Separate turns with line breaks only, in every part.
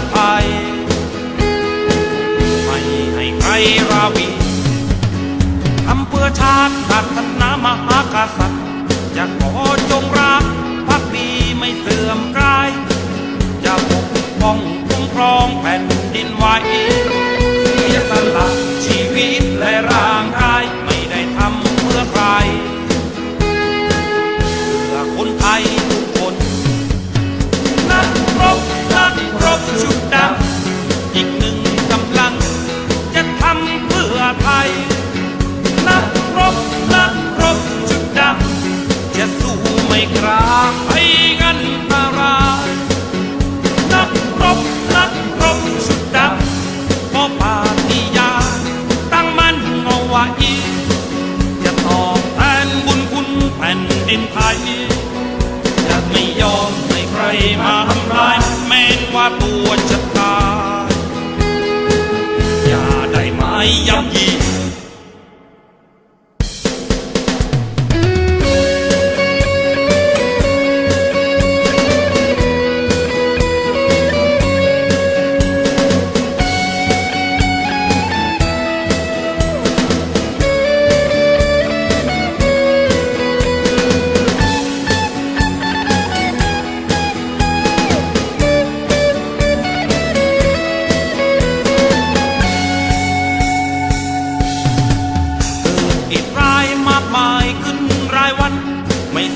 กไทย ไม่ให้ใครราวีทำเพื่อชาติศาสนามหากษัตริย์จะขอจงรักพักดีไม่เสื่อมกลาย จะปกป้องคุ้มครองแผ่นดินไว้เสียสละชีวิตและร่างกายไม่ได้ทำเพื่อใคร เพื่อคนไทย นักรบนักรบชุดดำจะสู้ไม่กล้าให้งันตรายนักรบนักรบชุดดำขอปาฏิญาณตั้งมั่นเอาไว้จะตอบแทนบุญคุณแผ่นดินไทยจะไม่ยอมให้ใครมาทำลายแม้ว่าตัวจะตายอย่าได้ไม้ย้ำยี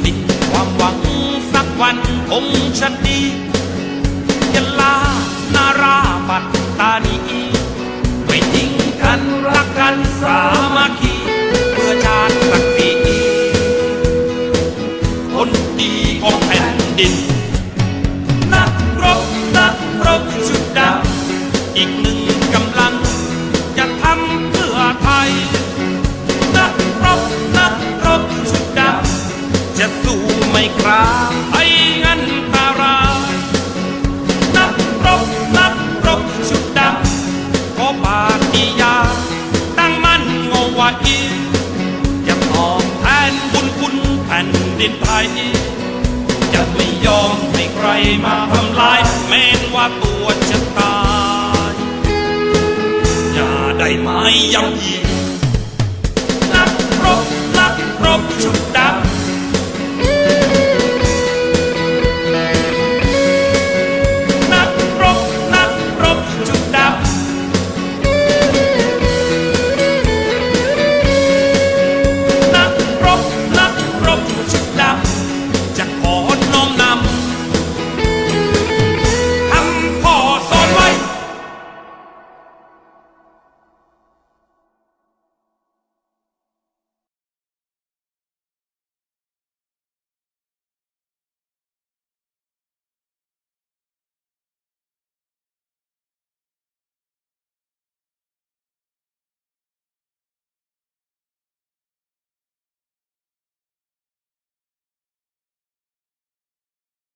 สิ้นความหวังสักวันคงชันดียะลานาราปัตตานีไม่ทิ้งกันรักกันสามัคคีเพื่อชาติศักดิ์ศรีคนดีของแผ่นดิน นักรบนักรบชุดดำอีกหนึ่งกำลังจะทำ ไม่คราไอ้งันตารานักรบนักรบชุดดำขอปาฏิยาตั้งมั่นงวาอีจะตอบแทนบุญคุณแผ่นดินไทยจะไม่ยอมให้ใครมาทำลายแม้นว่าปวดจะตายอย่าได้ไม้ยำยีนักรบนักรบชุด